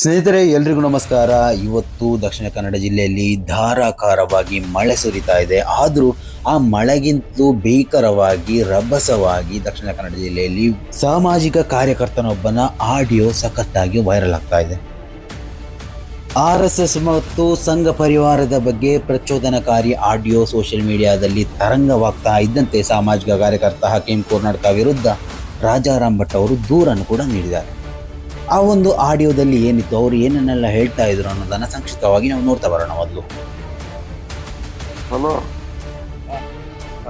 ಸ್ನೇಹಿತರೆ, ಎಲ್ರಿಗೂ ನಮಸ್ಕಾರ. ಇವತ್ತು ದಕ್ಷಿಣ ಕನ್ನಡ ಜಿಲ್ಲೆಯಲ್ಲಿ ಧಾರಾಕಾರವಾಗಿ ಮಳೆ ಸುರಿತಾ ಇದೆ. ಆದರೂ ಆ ಮಳೆಗಿಂತಲೂ ಭೀಕರವಾಗಿ, ರಭಸವಾಗಿ ದಕ್ಷಿಣ ಕನ್ನಡ ಜಿಲ್ಲೆಯಲ್ಲಿ ಸಾಮಾಜಿಕ ಕಾರ್ಯಕರ್ತನೊಬ್ಬನ ಆಡಿಯೋ ಸಖತ್ತಾಗಿ ವೈರಲ್ ಆಗ್ತಾ ಇದೆ. ಆರ್ ಎಸ್ ಎಸ್ ಮತ್ತು ಸಂಘ ಪರಿವಾರದ ಬಗ್ಗೆ ಪ್ರಚೋದನಕಾರಿ ಆಡಿಯೋ ಸೋಷಿಯಲ್ ಮೀಡಿಯಾದಲ್ಲಿ ತರಂಗವಾಗ್ತಾ ಇದ್ದಂತೆ ಸಾಮಾಜಿಕ ಕಾರ್ಯಕರ್ತ ಹಕೀಂ ಕೋರ್ನಾಡ್ಕ ವಿರುದ್ಧ ರಾಜಾರಾಮ್ ಭಟ್ ಅವರು ದೂರನ್ನು ಕೂಡ ನೀಡಿದ್ದಾರೆ. ಆ ಒಂದು ಆಡಿಯೋದಲ್ಲಿ ಏನಿತ್ತು ಅವರು ಏನನ್ನೆಲ್ಲ ಹೇಳ್ತಾ ಇದ್ರು ಅನ್ನೋದನ್ನ ಸಂಕ್ಷಿಪ್ತವಾಗಿ ನಾವು ನೋಡ್ತಾ ಬರೋಣ ಮೊದಲು. ಹಲೋ?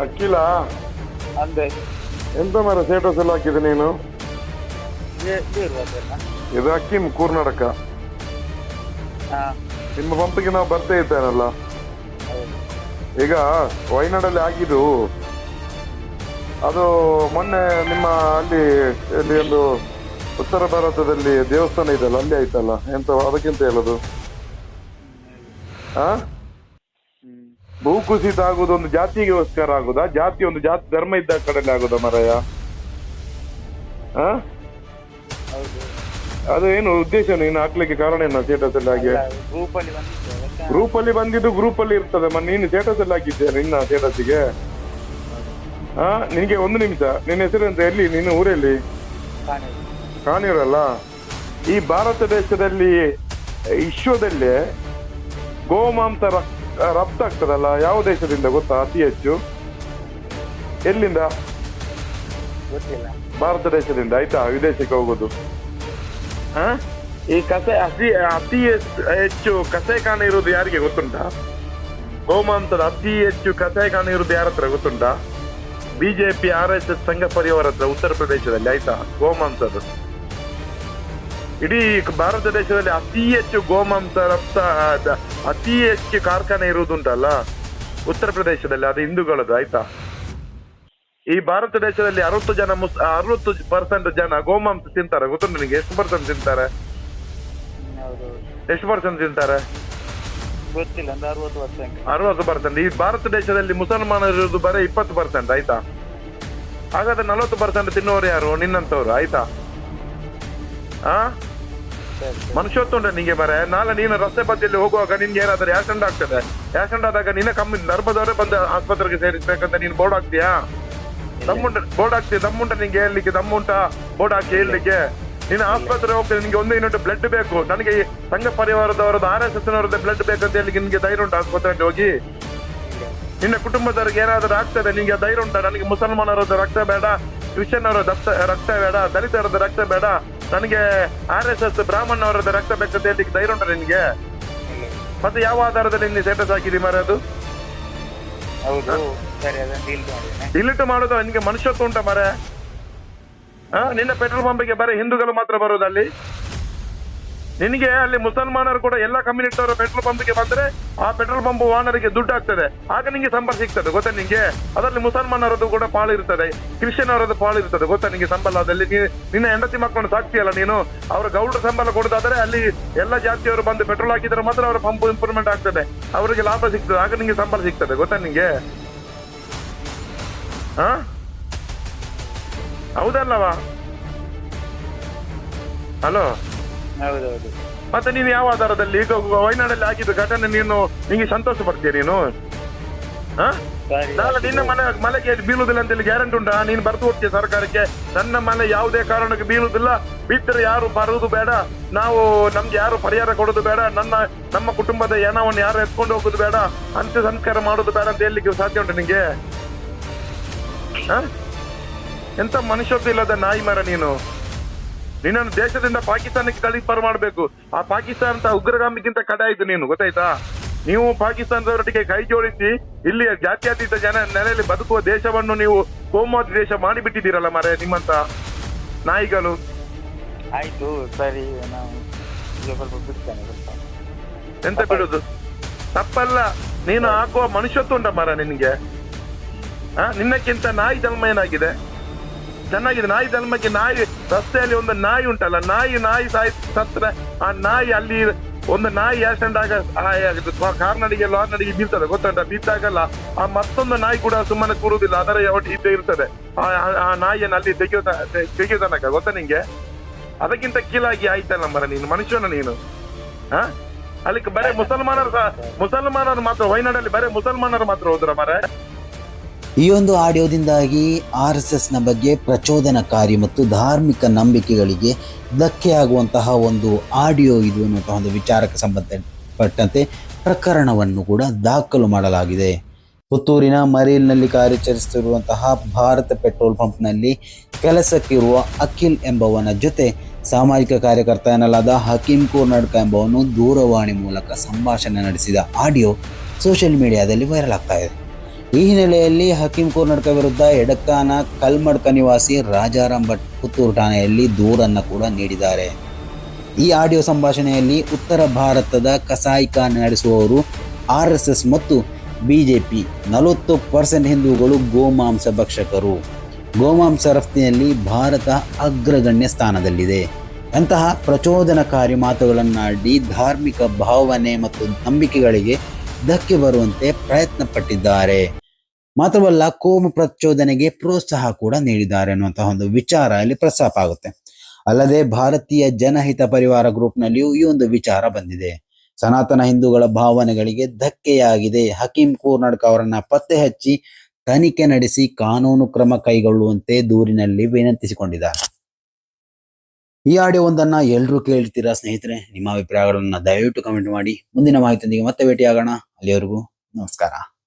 ಅಕ್ಕಿಲ ಅಂದೆ. ಎಂತ ಮರ ಸ್ಟೇಟಸ್ ಎಲ್ಲ ಹಾಕಿದೆ ನೀನು? ಇದು ಅಕ್ಕಿಮ್ ಕರ್ನಾಟಕ ನಿಮ್ಮ ಪಂಪಿಗೆ ನಾವು ಬರ್ತಾ ಇದ್ದೇನಲ್ಲ? ಈಗ ವಯನಾಡಲ್ಲಿ ಆಗಿದ್ದು ಅದು ಮೊನ್ನೆ ನಿಮ್ಮ ಅಲ್ಲಿ ಇಲ್ಲಿ ಒಂದು ಉತ್ತರ ಭಾರತದಲ್ಲಿ ದೇವಸ್ಥಾನ ಇದೆಯಲ್ಲ, ಅಲ್ಲಿ ಆಯ್ತಲ್ಲ? ಎಂತ, ಅದಕ್ಕಿಂತ ಹೇಳೋದು? ಹಾ ಭೂ ಭೂಕುಸಿತ ಆಗುದು ಒಂದು ಜಾತಿಗೋಸ್ಕರ ಆಗುದಾ? ಜಾತಿ ಒಂದು ಜಾತಿ, ಧರ್ಮ ಇದ್ದ ಕಡೆಯಲ್ಲಿ ಆಗುದಾ ಮರಯ? ಅದು ಏನು ಉದ್ದೇಶ ನೀನು ಹಾಕ್ಲಿಕ್ಕೆ ಕಾರಣ ಏನು ಸ್ಟೇಟಸ್ ಅಲ್ಲಿ ಹಾಗೆ? ಗ್ರೂಪ್ ಅಲ್ಲಿ ಬಂದಿದ್ದು ಗ್ರೂಪ್ ಅಲ್ಲಿ ಇರ್ತದೆ ನೀನು ಸ್ಟೇಟಸ್ ಅಲ್ಲಿ ಹಾಕಿದ್ದೆ ನಿನ್ನ ಸ್ಟೇಟಸ್ಗೆ ಹಾ ನಿನಗೆ ಒಂದು ನಿಮಿಷ. ನಿನ್ನ ಹೆಸರು ಅಂತ ಎಲ್ಲಿ? ನಿನ್ನ ಊರಲ್ಲಿ? ಕಾಣಿರಲ್ಲ. ಈ ಭಾರತ ದೇಶದಲ್ಲಿ ವಿಶ್ವದಲ್ಲೇ ಗೋಮಾಂಸ ರಫ್ತು ಆಗ್ತದಲ್ಲ ಯಾವ ದೇಶದಿಂದ ಗೊತ್ತಾ ಅತಿ ಹೆಚ್ಚು? ಎಲ್ಲಿಂದ? ಗೊತ್ತಿಲ್ಲ. ಭಾರತ ದೇಶದಿಂದ ಆಯ್ತಾ? ವಿದೇಶಕ್ಕೆ ಹೋಗೋದು. ಹಾ? ಈ ಕಸೆ ಅತಿ ಅತಿ ಹೆಚ್ಚು- ಹೆಚ್ಚು ಕಾಣ ಇರುವುದು ಯಾರಿಗೆ ಗೊತ್ತುಂಟಾ? ಗೋಮಾಂಸದ ಅತಿ ಹೆಚ್ಚು ಕಸೆಖಾನೆ ಇರುವುದು ಯಾರ ಹತ್ರ ಗೊತ್ತುಂಟಾ? ಬಿಜೆಪಿ ಆರ್ ಎಸ್ ಎಸ್ ಸಂಘ ಪರಿವಾರ ಹತ್ರ ಉತ್ತರ ಪ್ರದೇಶದಲ್ಲಿ ಆಯ್ತಾ? ಗೋಮಾಂಸದ ಇಡೀ ಭಾರತ ದೇಶದಲ್ಲಿ ಅತಿ ಹೆಚ್ಚು ಗೋಮಾಂಸ ರಫ್ತ ಅತಿ ಹೆಚ್ಚು ಕಾರ್ಖಾನೆ ಇರುವುದುಂಟಲ್ಲ? ಉತ್ತರ ಪ್ರದೇಶದಲ್ಲಿ ಅದು ಹಿಂದೂಗಳದ್ದು ಆಯ್ತಾ? ಈ ಭಾರತ ದೇಶದಲ್ಲಿ ಅರವತ್ತು ಜನ ಮುಸ್ ಅರವತ್ತು ಪರ್ಸೆಂಟ್ ಜನ ಗೋಮಾಂಸ ತಿಂತಾರೆ. ಗೊತ್ತುಂಟು ನಿಮಗೆ ಎಷ್ಟು ಪರ್ಸೆಂಟ್ ತಿಂತಾರೆ. ಎಷ್ಟು ಪರ್ಸೆಂಟ್ ತಿಂತಾರೆ? ಗೊತ್ತಿಲ್ಲ ಅರವತ್ತು ಪರ್ಸೆಂಟ್ ಅರವತ್ತು ಪರ್ಸೆಂಟ್ ಈ ಭಾರತ ದೇಶದಲ್ಲಿ ಮುಸಲ್ಮಾನರು ಇರುವುದು ಬರೀ ಇಪ್ಪತ್ತು ಪರ್ಸೆಂಟ್ ಆಯ್ತಾ? ಹಾಗಾದ್ರೆ ನಲವತ್ತು ಪರ್ಸೆಂಟ್ ತಿನ್ನೋರು ಯಾರು? ನಿನ್ನಂತವ್ರು ಆಯ್ತಾ? ಆ. ಮನುಷ್ಯತ್ವ ಉಂಟು ನಿಂಗೆ ಬರ ನಾಳೆ ನೀನು ರಸ್ತೆ ಬದಿಯಲ್ಲಿ ಹೋಗುವಾಗ ನಿನ್ಗೆ ಏನಾದ್ರೂ ಆಕ್ಸಿಡೆಂಟ್ ಆಗ್ತದೆ. ಆಕ್ಸಿಡೆಂಟ್ ಆದಾಗ ನಿನ್ನ ಕಮ್ಮಿ ನರ್ಬದವರೇ ಬಂದು ಆಸ್ಪತ್ರೆಗೆ ಸೇರಿಸ್ಬೇಕಂತ ನೀನು ಬೋರ್ಡ್ ಹಾಕ್ತೀಯಾ? ದಮ್ಮುಂಟ ಬೋರ್ಡ್ ಹಾಕ್ತೀಯ? ದಮ್ಮುಂಟ ನಿಂಗೆ ಹೇಳಲಿಕ್ಕೆ ದಮ್ಮುಂಟ? ಬೋರ್ಡ್ ಹಾಕಿ ಹೇಳಲಿಕ್ಕೆ. ನೀನು ಆಸ್ಪತ್ರೆ ಹೋಗ್ತೀನಿ ನಿಮಗೆ ಒಂದು ಯೂನಿಟ್ ಬ್ಲಡ್ ಬೇಕು. ನನಗೆ ಈ ಸಂಘ ಪರಿವಾರದವರದ್ದು ಆರ್ ಎಸ್ ಎಸ್ ನವರದ್ದು ಬ್ಲಡ್ ಬೇಕಂತ ಹೇಳಿ ನಿಮಗೆ ಧೈರ್ಯ ಉಂಟು ಆಸ್ಪತ್ರೆಗೆ ಹೋಗಿ? ನಿನ್ನ ಕುಟುಂಬದವ್ರಿಗೆ ಏನಾದರೂ ಆಗ್ತದೆ? ನಿಮಗೆ ಧೈರ್ಯ ಉಂಟಾ? ನನಗೆ ಮುಸಲ್ಮಾನರದ್ದು ರಕ್ತ ಬೇಡ ಕ್ರಿಶ್ಚಿಯನ್ ಅವರ ರಕ್ತ ರಕ್ತ ಬೇಡ ದಲಿತರದ್ದು ರಕ್ತ ಬೇಡ. ನನಗೆ ಆರ್ ಎಸ್ ಎಸ್ ಬ್ರಾಹ್ಮಣವರದ್ದು ರಕ್ತ ಬೆಚ್ಚತೆ ಹೇಳಲಿಕ್ಕೆ ಧೈರ್ಯ ಉಂಟ ನಿನ್ಗೆ? ಮತ್ತೆ ಯಾವ ಆಧಾರದಲ್ಲಿ ನೀನು ಸ್ಟೇಟಸ್ ಹಾಕಿದಿ ಮಾರ ಅದು? ಹೌದು ಸರಿ ಅದನ್ನು ಡಿಲೀಟ್ ಮಾಡೋದು? ನಿನ್ಗೆ ಮನುಷ್ಯತ್ವ ಉಂಟ ಮರೆ? ನಿನ್ನ ಪೆಟ್ರೋಲ್ ಪಂಪಿಗೆ ಬರೀ ಹಿಂದೂಗಳು ಮಾತ್ರ ಬರೋದು ಅಲ್ಲಿ? ನಿನಗೆ ಅಲ್ಲಿ ಮುಸಲ್ಮಾನರು ಕೂಡ ಎಲ್ಲ ಕಮ್ಯುನಿಟಿ ಅವರ ಪೆಟ್ರೋಲ್ ಪಂಪ್ಗೆ ಬಂದ್ರೆ ಆ ಪೆಟ್ರೋಲ್ ಪಂಪ್ ಓನರಿಗೆ ದುಡ್ಡು ಆಗ್ತದೆ ಆಗ ನಿಮಗೆ ಸಂಬಳ ಸಿಗ್ತದೆ, ಗೊತ್ತಾ ನಿಮಗೆ ಅದರಲ್ಲಿ ಮುಸಲ್ಮಾನರದ್ದು ಕೂಡ ಪಾಳು ಇರ್ತದೆ ಕ್ರಿಶ್ಚಿಯನ್ ಅವರದ್ದು ಪಾಳು ಇರ್ತದೆ, ಗೊತ್ತಾ ನಿಮಗೆ ಸಂಬಳದಲ್ಲಿ ನಿನ್ನ ಹೆಂಡತಿ ಮಕ್ಕಳನ್ನು ಸಾಕ್ತಿಯಲ್ಲ ನೀನು? ಅವರ ಗೌಡ ಸಂಬಳ ಕೊಡೋದಾದ್ರೆ ಅಲ್ಲಿ ಎಲ್ಲ ಜಾತಿಯವರು ಬಂದು ಪೆಟ್ರೋಲ್ ಹಾಕಿದ್ರೆ ಮಾತ್ರ ಅವರ ಪಂಪ್ ಇಂಪ್ರೂವ್ಮೆಂಟ್ ಆಗ್ತದೆ. ಅವರಿಗೆ ಲಾಭ ಸಿಗ್ತದೆ, ಆಗ ನಿಂಗೆ ಸಂಬಳ ಸಿಗ್ತದೆ, ಗೊತ್ತಾ ನಿಮಗೆ ಹಾ? ಹೌದಲ್ಲವಾ? ಹಲೋ? ಹೌದೌದು. ಮತ್ತೆ ನೀನು ಯಾವ ಆಧಾರದಲ್ಲಿ ಈಗ ವೈನಾಡಲ್ಲಿ ಆಗಿದ್ದು ಘಟನೆ ನೀನು ನಿಂಗೆ ಸಂತೋಷ ಪಡ್ತೀಯ ನೀನು? ಹಾ? ಸರಿ ನಾಳೆ ನಿನ್ನ ಮನೆ ಮಲೆಗೆ ಬೀಳುದಿಲ್ಲ ಅಂತೇಳಿ ಗ್ಯಾರಂಟಿ ಉಂಟಾ? ನೀನು ಬರ್ತು ಹೋಗ್ತೀಯ ಸರ್ಕಾರಕ್ಕೆ? ನನ್ನ ಮನೆ ಯಾವುದೇ ಕಾರಣಕ್ಕೆ ಬೀಳುದಿಲ್ಲ ಬಿದ್ದರೆ ಯಾರು ಬರುವುದು ಬೇಡ. ನಾವು ನಮ್ಗೆ ಯಾರು ಪರಿಹಾರ ಕೊಡೋದು ಬೇಡ. ನನ್ನ ನಮ್ಮ ಕುಟುಂಬದ ಏನವನ್ನು ಯಾರು ಎತ್ಕೊಂಡು ಹೋಗುದು ಬೇಡ. ಅಂತ್ಯ ಸಂಸ್ಕಾರ ಮಾಡೋದು ಬೇಡ ಅಂತ ಹೇಳಲಿಕ್ಕೆ ಸಾಧ್ಯ ಉಂಟು ನಿಂಗೆ? ಹ? ಎಂತ ಮನುಷ್ಯತ್ವ ಇಲ್ಲದ ನಾಯಿ ಮರ ನೀನು? ನಿನ್ನನ್ನು ದೇಶದಿಂದ ಪಾಕಿಸ್ತಾನಕ್ಕೆ ಕಳಿಪಾರು ಮಾಡಬೇಕು. ಆ ಪಾಕಿಸ್ತಾನ ಉಗ್ರಗಾಮಿಗಿಂತ ಕಡೆ ಆಯ್ತು ನೀನು ಗೊತ್ತಾಯ್ತಾ? ನೀವು ಪಾಕಿಸ್ತಾನದವರೊಟ್ಟಿಗೆ ಕೈ ಜೋಡಿಸಿ ಇಲ್ಲಿ ಜಾತ್ಯತೀತ ಜನ ನೆಲೆಯಲ್ಲಿ ಬದುಕುವ ದೇಶವನ್ನು ನೀವು ಕೋಮುವಾದಿ ದೇಶ ಮಾಡಿಬಿಟ್ಟಿದ್ದೀರಲ್ಲ ಮರೆ ನಿಮ್ಮಂತ ನಾಯಿಗಳು. ಆಯ್ತು ಸರಿ ನಾವು ಎಂತ ಬಿಡುದು? ತಪ್ಪಲ್ಲ ನೀನು ಹಾಕುವ ಮನುಷ್ಯತ್ವ ಉಂಟ ಮರ ನಿನ್ಗೆ. ನಿನ್ನಕ್ಕಿಂತ ನಾಯಿ ಜನ್ಮ ಏನಾಗಿದೆ? ಚೆನ್ನಾಗಿದೆ. ನಾಯಿ ಜನ್ಮಕ್ಕೆ ನಾಯಿ, ರಸ್ತೆಯಲ್ಲಿ ಒಂದು ನಾಯಿ ಉಂಟಲ್ಲ, ನಾಯಿ ನಾಯಿ ಸಾಯಿ ಸತ್ರೆ ಆ ನಾಯಿ ಅಲ್ಲಿ ಒಂದು ನಾಯಿ ಆಕ್ಸಿಡೆಂಟ್ ಆಗ ನಡಿಗೆ ಲಾರ್ ನಡಿಗೆ ಬೀಳ್ತದೆ, ಗೊತ್ತುಂಟ? ಬಿದ್ದಾಗಲ್ಲ ಆ ಮತ್ತೊಂದು ನಾಯಿ ಕೂಡ ಸುಮ್ಮನೆ ಕೂರುದಿಲ್ಲ ಅದರ ಇದ್ದೇ ಇರ್ತದೆ. ಆ ನಾಯಿಯನ್ನು ಅಲ್ಲಿ ತೆಗೆಯೋ ತನಕ, ಗೊತ್ತಾ ನಿಂಗೆ? ಅದಕ್ಕಿಂತ ಕೀಳಾಗಿ ಆಯ್ತಲ್ಲ ಮರ ನೀನು, ಮನುಷ್ಯನ ನೀನು. ಹಾ? ಅಲ್ಲಿ ಬರೇ ಮುಸಲ್ಮಾನರು ಮುಸಲ್ಮಾನರು ಮಾತ್ರ ವೈನಾಡಲ್ಲಿ ಬರೇ ಮುಸಲ್ಮಾನರು ಮಾತ್ರ ಹೋದ್ರ ಮರ? ಈ ಒಂದು ಆಡಿಯೋದಿಂದಾಗಿ ಆರ್ ಎಸ್ ಎಸ್ನ ಬಗ್ಗೆ ಪ್ರಚೋದನಕಾರಿ ಮತ್ತು ಧಾರ್ಮಿಕ ನಂಬಿಕೆಗಳಿಗೆ ಧಕ್ಕೆಯಾಗುವಂತಹ ಒಂದು ಆಡಿಯೋ ಇದು ಅನ್ನುವಂತಹ ಒಂದು ವಿಚಾರಕ್ಕೆ ಸಂಬಂಧಪಟ್ಟಂತೆ ಪ್ರಕರಣವನ್ನು ಕೂಡ ದಾಖಲು ಮಾಡಲಾಗಿದೆ. ಪುತ್ತೂರಿನ ಮರೀಲ್ನಲ್ಲಿ ಕಾರ್ಯಾಚರಿಸುತ್ತಿರುವಂತಹ ಭಾರತ ಪೆಟ್ರೋಲ್ ಪಂಪ್ನಲ್ಲಿ ಕೆಲಸಕ್ಕಿರುವ ಅಖಿಲ್ ಎಂಬವನ ಜೊತೆ ಸಾಮಾಜಿಕ ಕಾರ್ಯಕರ್ತ ಎನ್ನಲಾದ ಹಕೀಂ ಕೋರ್ನಾಡ್ಕ ಎಂಬವನು ದೂರವಾಣಿ ಮೂಲಕ ಸಂಭಾಷಣೆ ನಡೆಸಿದ ಆಡಿಯೋ ಸೋಷಿಯಲ್ ಮೀಡಿಯಾದಲ್ಲಿ ವೈರಲ್ ಆಗ್ತಾ ಇದೆ. ಈ ಹಿನ್ನೆಲೆಯಲ್ಲಿ ಹಕೀಂ ಕೋರ್ನಡ್ಕ ವಿರುದ್ಧ ಎಡಕ್ಕಾನ ಕಲ್ಮಡ್ಕ ನಿವಾಸಿ ರಾಜಾರಾಮ್ ಭಟ್ ಪುತ್ತೂರು ಠಾಣೆಯಲ್ಲಿ ದೂರನ್ನು ಕೂಡ ನೀಡಿದ್ದಾರೆ. ಈ ಆಡಿಯೋ ಸಂಭಾಷಣೆಯಲ್ಲಿ ಉತ್ತರ ಭಾರತದ ಕಸಾಯಿಖಾನೆ ನಡೆಸುವವರು ಆರ್ ಎಸ್ ಎಸ್ ಮತ್ತು ಬಿಜೆಪಿ ನಲವತ್ತು ಪರ್ಸೆಂಟ್ ಹಿಂದೂಗಳು ಗೋಮಾಂಸ ಭಕ್ಷಕರು. ಗೋಮಾಂಸ ರಫ್ತಿನಲ್ಲಿ ಭಾರತ ಅಗ್ರಗಣ್ಯ ಸ್ಥಾನದಲ್ಲಿದೆ. ಅಂತಹ ಪ್ರಚೋದನಕಾರಿ ಮಾತುಗಳನ್ನಾಡಿ ಧಾರ್ಮಿಕ ಭಾವನೆ ಮತ್ತು ನಂಬಿಕೆಗಳಿಗೆ ಧಕ್ಕೆ ಬರುವಂತೆ ಪ್ರಯತ್ನ ಪಟ್ಟಿದ್ದಾರೆ ಮಾತ್ರವಲ್ಲ ಕೋಮ ಪ್ರಚೋದನೆಗೆ ಪ್ರೋತ್ಸಾಹ ಕೂಡ ನೀಡಿದ್ದಾರೆ ಅನ್ನುವಂತಹ ಒಂದು ವಿಚಾರ ಇಲ್ಲಿ ಪ್ರಸ್ತಾಪ ಆಗುತ್ತೆ. ಅಲ್ಲದೆ ಭಾರತೀಯ ಜನಹಿತ ಪರಿವಾರ ಗ್ರೂಪ್ನಲ್ಲಿಯೂ ಈ ಒಂದು ವಿಚಾರ ಬಂದಿದೆ. ಸನಾತನ ಹಿಂದೂಗಳ ಭಾವನೆಗಳಿಗೆ ಧಕ್ಕೆಯಾಗಿದೆ. ಹಕೀಂ ಕೂರ್ನಾಡ್ಕ ಅವರನ್ನ ಪತ್ತೆ ಹಚ್ಚಿ ತನಿಖೆ ನಡೆಸಿ ಕಾನೂನು ಕ್ರಮ ಕೈಗೊಳ್ಳುವಂತೆ ದೂರಿನಲ್ಲಿ ವಿನಂತಿಸಿಕೊಂಡಿದ್ದಾರೆ. ಈ ಆಡಿಯೋ ಒಂದನ್ನ ಎಲ್ಲರೂ ಕೇಳ್ತೀರಾ ಸ್ನೇಹಿತರೆ? ನಿಮ್ಮ ಅಭಿಪ್ರಾಯಗಳನ್ನ ದಯವಿಟ್ಟು ಕಮೆಂಟ್ ಮಾಡಿ. ಮುಂದಿನ ಮಾಹಿತಿಯೊಂದಿಗೆ ಮತ್ತೆ ಭೇಟಿಯಾಗೋಣ. ಅಲ್ಲಿಯವರೆಗೂ ನಮಸ್ಕಾರ.